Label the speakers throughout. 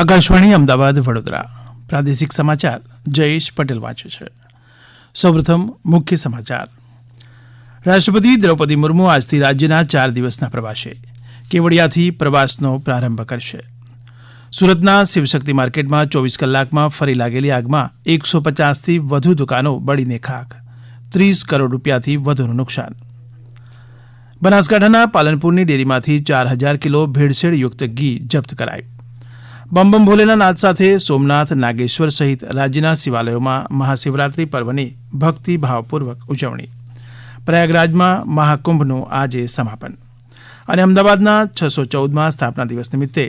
Speaker 1: આકાશવાણી અમદાવાદ વડોદરા પ્રાદેશિક સમાચાર જયેશ પટેલ વાંચે છે સૌપ્રથમ મુખ્ય સમાચાર રાષ્ટ્રપતિ દ્રૌપદી મુર્મુ આજથી રાજ્યના ચાર દિવસના પ્રવાસે કેવડિયાથી પ્રવાસનો પ્રારંભ કરશે સુરતના શિવશક્તિ માર્કેટમાં ચોવીસ કલાકમાં ફરી લાગેલી આગમાં એકસો પચાસથી વધુ દુકાનો બળીને ખાખ ત્રીસ કરોડ રૂપિયાથી વધુનું નુકસાન બનાસકાંઠાના પાલનપુરની ડેરીમાંથી ચાર હજાર કિલો ભેળસેળયુક્ત ઘી જપ્ત કરાયું બમ બમ ભોલેના નાદ સાથે સોમનાથ નાગેશ્વર સહિત રાજ્યના શિવાલયોમાં મહાશિવરાત્રી પર્વની ભક્તિભાવપૂર્વક ઉજવણી પ્રયાગરાજમાં મહાકુંભનું આજે સમાપન અને અમદાવાદના છસો ચૌદમાં સ્થાપના દિવસ નિમિત્તે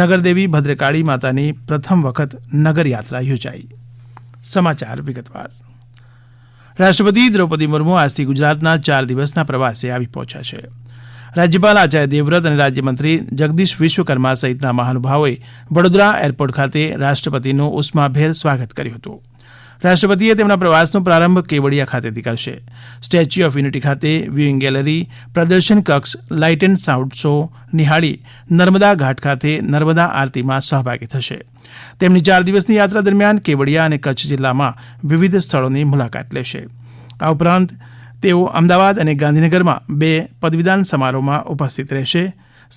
Speaker 1: નગરદેવી ભદ્રકાળી માતાની પ્રથમ વખત નગરયાત્રા યોજાઈ સમાચાર વિગતવાર રાષ્ટ્રપતિ દ્રૌપદી મુર્મુ આજથી ગુજરાતના ચાર દિવસના પ્રવાસે આવી પહોંચ્યા છે રાજ્યપાલ આચાર્ય દેવવ્રત અને રાજ્યમંત્રી જગદીશ વિશ્વકર્મા સહિતના મહાનુભાવોએ વડોદરા એરપોર્ટ ખાતે રાષ્ટ્રપતિનું ઉષ્માભેર સ્વાગત કર્યું હતું રાષ્ટ્રપતિએ તેમના પ્રવાસનો પ્રારંભ કેવડિયા ખાતેથી કરશે સ્ટેચ્યુ ઓફ યુનિટી ખાતે વ્યુઇંગ ગેલેરી પ્રદર્શન કક્ષ લાઇટ એન્ડ સાઉન્ડ શો નિહાળી નર્મદા ઘાટ ખાતે નર્મદા આરતીમાં સહભાગી થશે તેમની ચાર દિવસની યાત્રા દરમિયાન કેવડિયા અને કચ્છ જિલ્લામાં વિવિધ સ્થળોની મુલાકાત લેશે આ ઉપરાંત તેઓ અમદાવાદ અને ગાંધીનગરમાં બે પદવીદાન સમારોહમાં ઉપસ્થિત રહેશે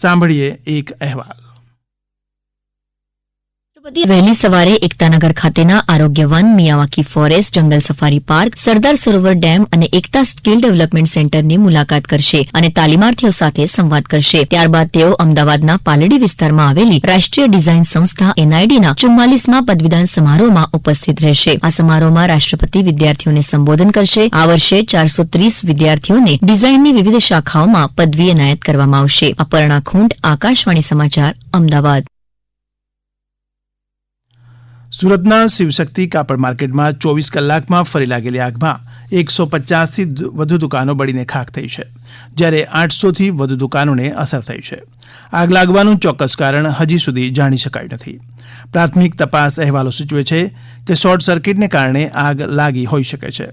Speaker 1: સાંભળીએ એક અહેવાલ
Speaker 2: વહેલી સવારે એકતાનગર ખાતેના Arogya Van Miyawaki forest jungle safari park Sardar Sarovar dam અને એકતા સ્કિલ ડેવલપમેન્ટ સેન્ટરની મુલાકાત કરશે અને તાલીમાર્થીઓ સાથે સંવાદ કરશે ત્યારબાદ તેઓ અમદાવાદના પાલડી વિસ્તારમાં આવેલી રાષ્ટ્રીય ડિઝાઇન સંસ્થા એનઆઈડીના ચુમ્માલીસમાં પદવીદાન સમારોહમાં ઉપસ્થિત રહેશે આ સમારોહમાં રાષ્ટ્રપતિ વિદ્યાર્થીઓને સંબોધન કરશે આ વર્ષે ચારસો ત્રીસ વિદ્યાર્થીઓને ડિઝાઇનની વિવિધ શાખાઓમાં પદવી એનાયત કરવામાં આવશે અપર્ણા ખૂંટ આકાશવાણી સમાચાર અમદાવાદ
Speaker 1: સુરતના શિવશક્તિ કાપડ માર્કેટમાં ચોવીસ કલાકમાં ફરી લાગેલી આગમાં એકસો પચાસથી વધુ દુકાનો બળીને ખાખ થઈ છે જ્યારે આઠસોથી વધુ દુકાનોને અસર થઈ છે આગ લાગવાનું ચોક્કસ કારણ હજી સુધી જાણી શકાયું નથી પ્રાથમિક તપાસ અહેવાલો સૂચવે છે કે શોર્ટ સર્કિટને કારણે આગ લાગી હોઈ શકે છે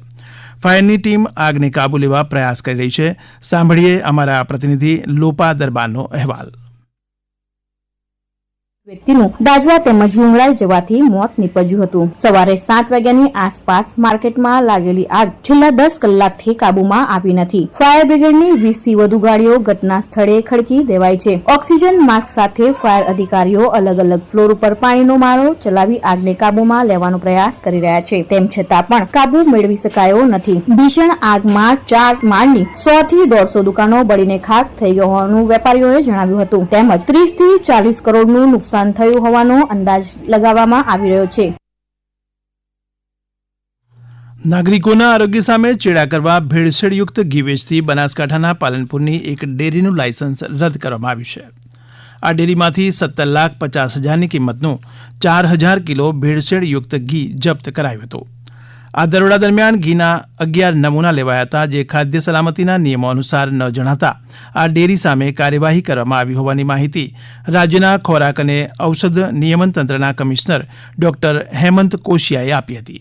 Speaker 1: ફાયરની ટીમ આગને કાબુ લેવા પ્રયાસ કરી રહી છે સાંભળીએ અમારા પ્રતિનિધિ લોપા દરબારનો અહેવાલ
Speaker 3: વ્યક્તિનું દાજવા તેમજ ગુંગળાઈ જવાથી મોત નીપજ્યું હતું સવારે સાત વાગ્યાની આસપાસ માર્કેટમાં લાગેલી આગ છેલ્લા દસ કલાકથી કાબુમાં આવી નથી ફાયર બ્રિગેડની વીસથી વધુ ગાડીઓ ઘટના સ્થળે ખડકી દેવાય છે ઓક્સિજન માસ્ક સાથે ફાયર અધિકારીઓ અલગ અલગ ફ્લોર ઉપર પાણીનો મારો ચલાવી આગને કાબુમાં લેવાનો પ્રયાસ કરી રહ્યા છે તેમ છતાં પણ કાબુ મેળવી શકાયો નથી ભીષણ આગમાં ચાર માળની સો થી દોઢસો દુકાનો બળીને ખાક થઈ ગયો હોવાનું વેપારીઓએ જણાવ્યું હતું તેમજ ત્રીસ થી ચાલીસ કરોડનું નુકસાન નુકસાન થયું હોવાનો અંદાજ લગાવવામાં આવી રહ્યો છે
Speaker 1: નાગરિકોના આરોગ્ય સામે ચેડા કરવા ભેળસેળયુક્ત ગીવેજથી બનાસકાંઠાના પાલનપુરની એક ડેરીનું લાયસન્સ રદ કરવામાં આવ્યું છે આ ડેરીમાંથી સત્તર લાખ પચાસ હજારની કિંમતનું ચાર હજાર કિલો ભેળસેળયુક્ત ઘી જપ્ત કરાયું હતું આ દરોડા દરમિયાન ઘીના અગિયાર નમૂના લેવાયા હતા જે ખાદ્ય સલામતીના નિયમો અનુસાર ન જણાતા આ ડેરી સામે કાર્યવાહી કરવામાં આવી હોવાની માહિતી રાજ્યના ખોરાક અને ઔષધ નિયમન તંત્રના કમિશનર ડોક્ટર હેમંત કોશિયાએ આપી હતી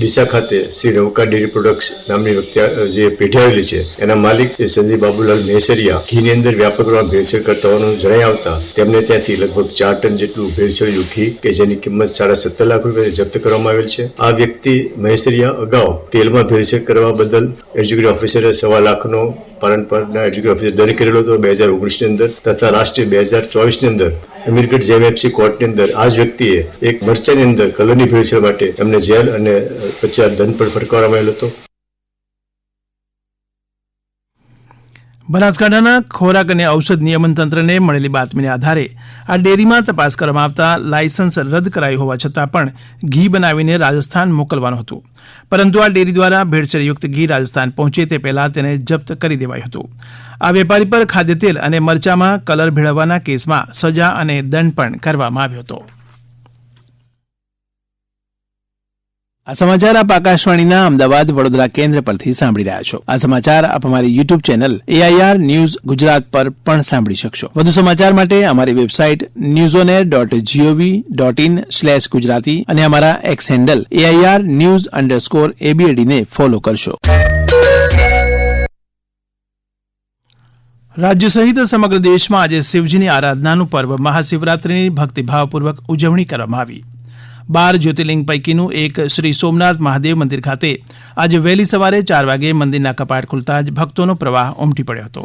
Speaker 4: ડીસા ખાતે શ્રી રવકા ડેરી પ્રોડક્ટ્સ નામની વ્યક્તિ જે પેઢી આવેલી છે એના માલિક સંજય બાબુલાલ મેસરિયા ઘીની અંદર વ્યાપક પ્રમાણમાં ભેળસેળ કરતા હોવાનું જણાઈ આવતા તેમને ત્યાંથી લગભગ ચાર ટન જેટલું ભેળસેળયું ઘી કે જેની કિંમત સાડા સત્તર લાખ રૂપિયા જપ્ત કરવામાં આવેલ છે આ વ્યક્તિ મહેસરિયા અગાઉ તેલમાં ભેળસેળ કરવા બદલ એક્ઝિક્યુટિવ ઓફિસરે સવા લાખનો પારણ પરના એજ્યુકેશન કરેલો હતો બે હજાર ઓગણીસની અંદર તથા રાષ્ટ્રીય બે હજાર ચોવીસની અંદર અમીરગઢ જેએમએફસી કોર્ટની અંદર આ જ વ્યક્તિએ એક મરચાની અંદર કલરની ભેળસેળ માટે એમને જેલ અને પછી આ દંડ પણ ફટકારવામાં આવેલો હતો
Speaker 1: બનાસકાંઠાના ખોરાક અને ઔષધ નિયમન તંત્રને મળેલી બાતમીને આધારે આ ડેરીમાં તપાસ કરવામાં આવતા લાયસન્સ રદ કરાયું હોવા છતાં પણ ઘી બનાવીને રાજસ્થાન મોકલવાનું હતું પરંતુ આ ડેરી દ્વારા ભેળસેળયુક્ત ઘી રાજસ્થાન પહોંચે તે પહેલાં તેને જપ્ત કરી દેવાયું હતું આ વેપારી પર ખાદ્ય તેલ અને મરચામાં કલર ભેળવવાના કેસમાં સજા અને દંડ પણ કરવામાં આવ્યો હતો આ સમાચાર આપ આકાશવાણીના અમદાવાદ વડોદરા કેન્દ્ર પરથી સાંભળી રહ્યા છો આ સમાચાર આપ અમારી YouTube channel AIR news Gujarat પર પણ સાંભળી શકશો વધુ સમાચાર માટે અમારી website newsonair dot GOV dot in slash Gujarati અને અમારા X handle AIR news underscore એબીએડીને ફોલો કરશો રાજ્ય સહિત સમગ્ર દેશમાં આજે શિવજીની આરાધનાનું પર્વ મહાશિવરાત્રિની ભક્તિભાવપૂર્વક ઉજવણી કરવામાં આવી બાર જ્યોતિર્લિંગ પૈકીનું એક શ્રી સોમનાથ મહાદેવ મંદિર ખાતે આજે વહેલી સવારે ચાર વાગે મંદિરના કપાટ ખુલતા જ ભક્તોનો પ્રવાહ ઉમટી પડ્યો હતો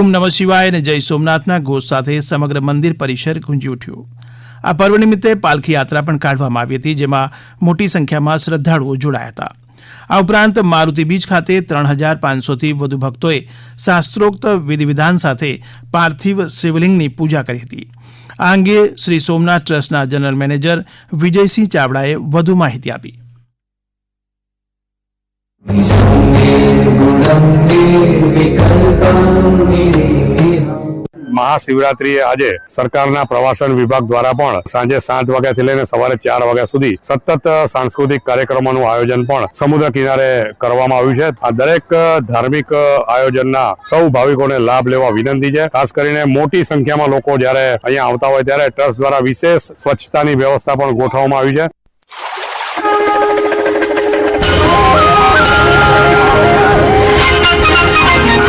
Speaker 1: ઓમ નમઃ શિવાય અને જય સોમનાથના ઘોષ સાથે સમગ્ર મંદિર પરિસર ગુંજી ઉઠ્યું આ પર્વ નિમિત્તે પાલખી યાત્રા પણ કાઢવામાં આવી હતી જેમાં મોટી સંખ્યામાં શ્રદ્ધાળુઓ જોડાયા હતા આ ઉપરાંત મારુતિ બીચ ખાતે ત્રણ હજાર પાંચસોથી વધુ ભક્તોએ શાસ્ત્રોક્ત વિધિવિધાન સાથે પાર્થિવ શિવલિંગની પૂજા કરી હતી આ અંગે શ્રી સોમનાથ ટ્રસ્ટના જનરલ મેનેજર વિજયસિંહ ચાવડાએ વધુ માહિતી આપી
Speaker 5: આ મહાશિવરાત્રીએ આજે સરકારના પ્રવાસન વિભાગ દ્વારા પણ સાંજે સાત વાગ્યાથી લઈને સવારે ચાર વાગ્યા સુધી સતત સાંસ્કૃતિક કાર્યક્રમોનું આયોજન પણ સમુદ્ર કિનારે કરવામાં આવ્યું છે આ દરેક ધાર્મિક આયોજનના સૌ ભાવિકોને લાભ લેવા વિનંતી છે ખાસ કરીને મોટી સંખ્યામાં લોકો જ્યારે અહીંયા આવતા હોય ત્યારે ટ્રસ્ટ દ્વારા વિશેષ સ્વચ્છતાની વ્યવસ્થા પણ ગોઠવવામાં આવી છે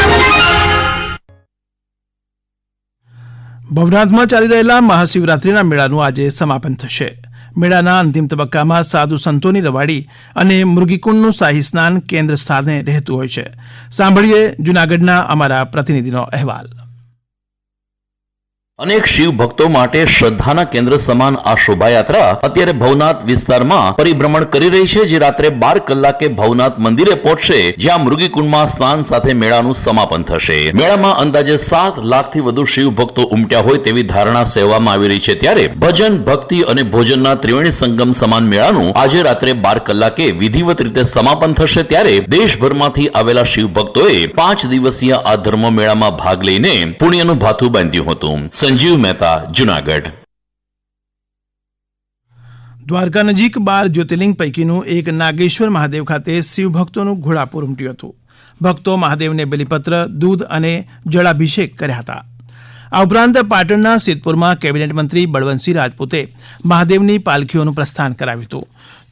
Speaker 1: Thank you. ભવનાથમાં ચાલી રહેલા મહાશિવરાત્રિના મેળાનું આજે સમાપન થશે મેળાના અંતિમ તબક્કામાં સાધુ સંતોની રવાડી અને મૃગીકુંડનું શાહી સ્નાન કેન્દ્ર સ્થાને રહેતું હોય છે સાંભળીએ જૂનાગઢના અમારા પ્રતિનિધિનો અહેવાલ
Speaker 6: અનેક શિવ ભક્તો માટે શ્રદ્ધાના કેન્દ્ર સમાન આ શોભાયાત્રા અત્યારે ભવનાથ વિસ્તારમાં પરિભ્રમણ કરી રહી છે જે રાત્રે બાર કલાકે ભવનાથ મંદિરે પહોંચશે જ્યાં મૃગીકુંડમાં સ્નાન સાથે મેળાનું સમાપન થશે મેળામાં અંદાજે સાત લાખથી વધુ શિવ ભક્તો ઉમટ્યા હોય તેવી ધારણા સેવામાં આવી રહી છે ત્યારે ભજન ભક્તિ અને ભોજનના ત્રિવેણી સંગમ સમાન મેળાનું આજે રાત્રે બાર કલાકે વિધિવત રીતે સમાપન થશે ત્યારે દેશભરમાંથી આવેલા શિવ ભક્તોએ પાંચ દિવસીય આ ધર્મ મેળામાં ભાગ લઈને પુણ્યનું ભાથું બાંધ્યું હતું સંજીવ મહેતા જુનાગઢ
Speaker 1: દ્વારકા નજીક બાર જ્યોતિર્લિંગ પૈકીનું એક નાગેશ્વર મહાદેવ ખાતે શિવભક્તોનું ઘોડાપુર ઉમટ્યું હતું ભક્તો મહાદેવને બલિપત્ર દૂધ અને જળાભિષેક કર્યા હતા આ ઉપરાંત પાટણના સિદ્ધપુરમાં કેબિનેટ મંત્રી બળવંતસિંહ રાજપૂતે મહાદેવની પાલખીઓનું પ્રસ્થાન કરાવ્યું હતું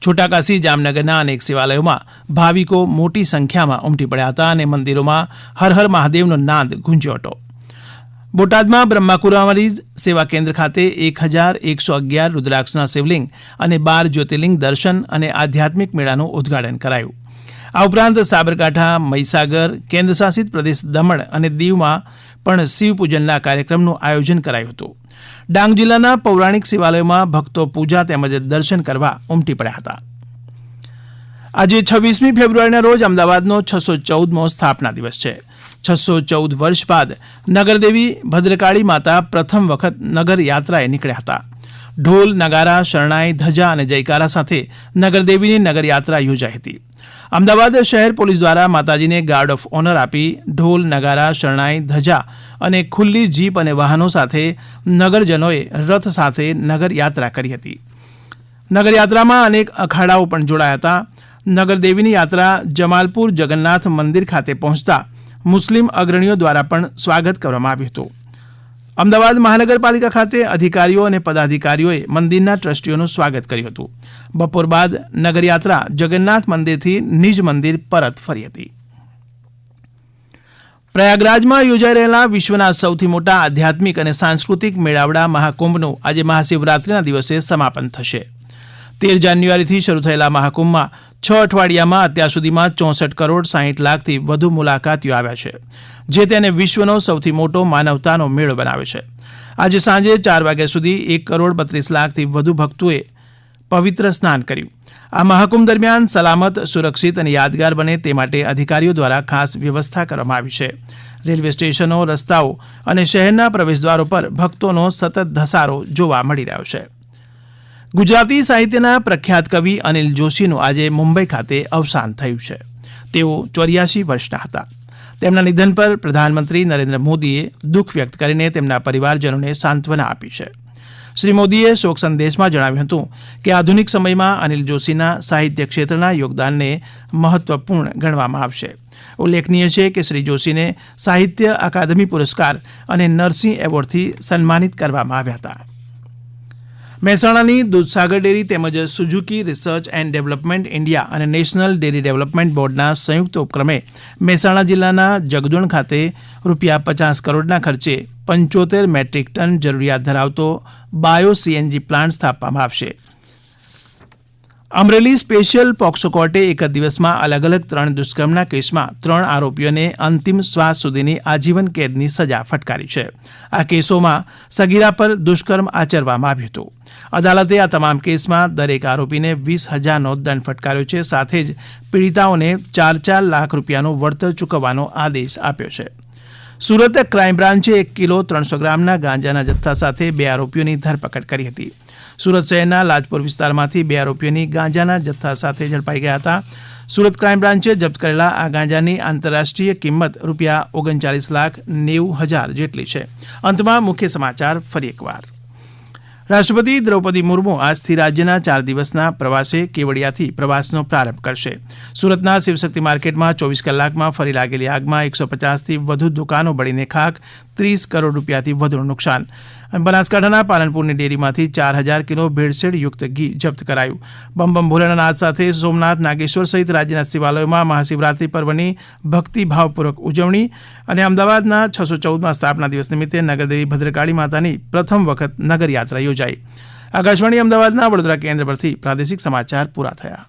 Speaker 1: છોટાકાશી જામનગરના અનેક શિવાલયોમાં ભાવિકો મોટી સંખ્યામાં ઉમટી પડ્યા હતા અને મંદિરોમાં હર હર મહાદેવનો નાદ ગુંજ્યો હતો બોટાદમાં બ્રહ્માકુમારીઝ સેવા કેન્દ્ર ખાતે એક હજાર એકસો અગિયાર રુદ્રાક્ષના શિવલિંગ અને બાર જ્યોતિર્લિંગ દર્શન અને આધ્યાત્મિક મેળાનું ઉદ્ઘાટન કરાયું આ ઉપરાંત સાબરકાંઠા મહીસાગર કેન્દ્રશાસિત પ્રદેશ દમણ અને દીવમાં પણ શિવપૂજનના કાર્યક્રમનું આયોજન કરાયું હતું ડાંગ જિલ્લાના પૌરાણિક શિવાલયોમાં ભક્તો પૂજા તેમજ દર્શન કરવા ઉમટી પડ્યા હતા આજે છવ્વીસમી ફેબ્રુઆરીના રોજ અમદાવાદનો છસો ચૌદમો સ્થાપના દિવસ છે છસો ચૌદ વર્ષ બાદ નગરદેવી ભદ્રકાળી માતા પ્રથમ વખત નગર યાત્રાએ નીકળ્યા હતા ઢોલ નગારા શરણાઈ ધજા અને જયકારા સાથે નગરદેવીની નગરયાત્રા યોજાઈ હતી અમદાવાદ શહેર પોલીસ દ્વારા માતાજીને ગાર્ડ ઓફ ઓનર આપી ઢોલ નગારા શરણાઈ ધજા અને ખુલ્લી જીપ અને વાહનો સાથે નગરજનોએ રથ સાથે નગરયાત્રા કરી હતી નગરયાત્રામાં અનેક અખાડાઓ પણ જોડાયા હતા નગરદેવીની યાત્રા જમાલપુર જગન્નાથ મંદિર ખાતે પહોંચતા મુસ્લિમ અગ્રણીઓ દ્વારા પણ સ્વાગત કરવામાં આવ્યું હતું અમદાવાદ મહાનગરપાલિકા ખાતે અધિકારીઓ અને પદાધિકારીઓએ મંદિરના ટ્રસ્ટીઓનું સ્વાગત કર્યું હતું બપોર બાદ નગરયાત્રા જગન્નાથ મંદિરથી નિજ મંદિર પરત ફરી હતી પ્રયાગરાજમાં યોજાઈ રહેલા વિશ્વના સૌથી મોટા આધ્યાત્મિક અને સાંસ્કૃતિક મેળાવડા મહાકુંભનું આજે મહાશિવરાત્રીના દિવસે સમાપન થશે તેર જાન્યુઆરીથી શરૂ થયેલા મહાકુંભમાં છ અઠવાડિયામાં અત્યાર સુધીમાં ચોસઠ કરોડ સાહીઠ લાખથી વધુ મુલાકાતીઓ આવ્યા છે જે તેને વિશ્વનો સૌથી મોટો માનવતાનો મેળો બનાવે છે આજે સાંજે ચાર વાગ્યા સુધી એક કરોડ બત્રીસ લાખથી વધુ ભક્તોએ પવિત્ર સ્નાન કર્યું આ મહાકુંભ દરમિયાન સલામત સુરક્ષિત અને યાદગાર બને તે માટે અધિકારીઓ દ્વારા ખાસ વ્યવસ્થા કરવામાં આવી છે રેલવે સ્ટેશનો રસ્તાઓ અને શહેરના પ્રવેશદ્વારો પર ભક્તોનો સતત ધસારો જોવા મળી રહ્યો છે ગુજરાતી સાહિત્યના પ્રખ્યાત કવિ અનિલ જોશીનું આજે મુંબઈ ખાતે અવસાન થયું છે તેઓ ચોર્યાસી વર્ષના હતા તેમના નિધન પર પ્રધાનમંત્રી નરેન્દ્ર મોદીએ દુઃખ વ્યક્ત કરીને તેમના પરિવારજનોને સાંત્વના આપી છે શ્રી મોદીએ શોક સંદેશમાં જણાવ્યું હતું કે આધુનિક સમયમાં અનિલ જોશીના સાહિત્ય ક્ષેત્રના યોગદાનને મહત્વપૂર્ણ ગણવામાં આવશે ઉલ્લેખનીય છે કે શ્રી જોશીને સાહિત્ય અકાદમી પુરસ્કાર અને નરસિંહ એવોર્ડથી સન્માનિત કરવામાં આવ્યા હતા મહેસાણાની દૂધસાગર ડેરી તેમજ Suzuki research and development India અને નેશનલ ડેરી ડેવલપમેન્ટ બોર્ડના સંયુક્ત ઉપક્રમે મહેસાણા જિલ્લાના જગદુણ ખાતે રૂપિયા પચાસ કરોડના ખર્ચે પંચોતેર મેટ્રિક ટન જરૂરિયાત ધરાવતો બાયો સીએનજી પ્લાન્ટ સ્થાપવામાં આવશે અમરેલી સ્પેશિયલ પોક્સો કોર્ટે એક જ દિવસમાં અલગ અલગ ત્રણ દુષ્કર્મના કેસમાં ત્રણ આરોપીઓને અંતિમ શ્વાસ સુધીની આજીવન કેદની સજા ફટકારી છે આ કેસોમાં સગીરા પર દુષ્કર્મ આચરવામાં આવ્યું હતું અદાલતે આ તમામ કેસમાં દરેક આરોપીને વીસ હજારનો દંડ ફટકાર્યો છે સાથે જ પીડિતાઓને ચાર ચાર લાખ રૂપિયાનું વળતર ચૂકવવાનો આદેશ આપ્યો છે સુરત ક્રાઇમ બ્રાન્ચે એક કિલો ત્રણસો ગ્રામના ગાંજાના જથ્થા સાથે બે આરોપીઓની ધરપકડ કરી હતી સુરત શહેરના લાજપોર વિસ્તારમાંથી બે આરોપીઓની ગાંજાના જથ્થા સાથે ઝડપાઈ ગયા હતા સુરત ક્રાઇમ બ્રાન્ચે જપ્ત કરેલા આ ગાંજાની આંતરરાષ્ટ્રીય કિંમત રૂપિયા ઓગણચાલીસ લાખ નેવું હજાર જેટલી છે અંતમાં મુખ્ય સમાચાર ફરી એકવાર રાષ્ટ્રપતિ દ્રૌપદી મુર્મુ આજથી રાજ્યના ચાર દિવસના પ્રવાસે કેવડિયાથી પ્રવાસનો પ્રારંભ કરશે સુરતના શિવશક્તિ માર્કેટમાં ચોવીસ કલાકમાં ફરી લાગેલી આગમાં એકસો પચાસથી વધુ દુકાનો બળીને ખાખ ત્રીસ કરોડ રૂપિયાથી વધુનું નુકસાન બનાસકાંઠાના પાલનપુરની ડેરીમાંથી ચાર હજાર કિલો યુક્ત ઘી જપ્ત કરાયું બમ બમ ભોલેનાથ સાથે સોમનાથ નાગેશ્વર સહિત રાજ્યના શિવાલયોમાં મહાશિવરાત્રિ પર્વની ભક્તિભાવપૂર્વક ઉજવણી અને અમદાવાદના છસો ચૌદમાં સ્થાપના દિવસ નિમિત્તે નગરદેવી ભદ્રકાળી માતાની પ્રથમ વખત નગરયાત્રા યોજાઈ આકાશવાણી અમદાવાદના વડોદરા કેન્દ્ર પરથી પ્રાદેશિક સમાચાર પૂરા થયા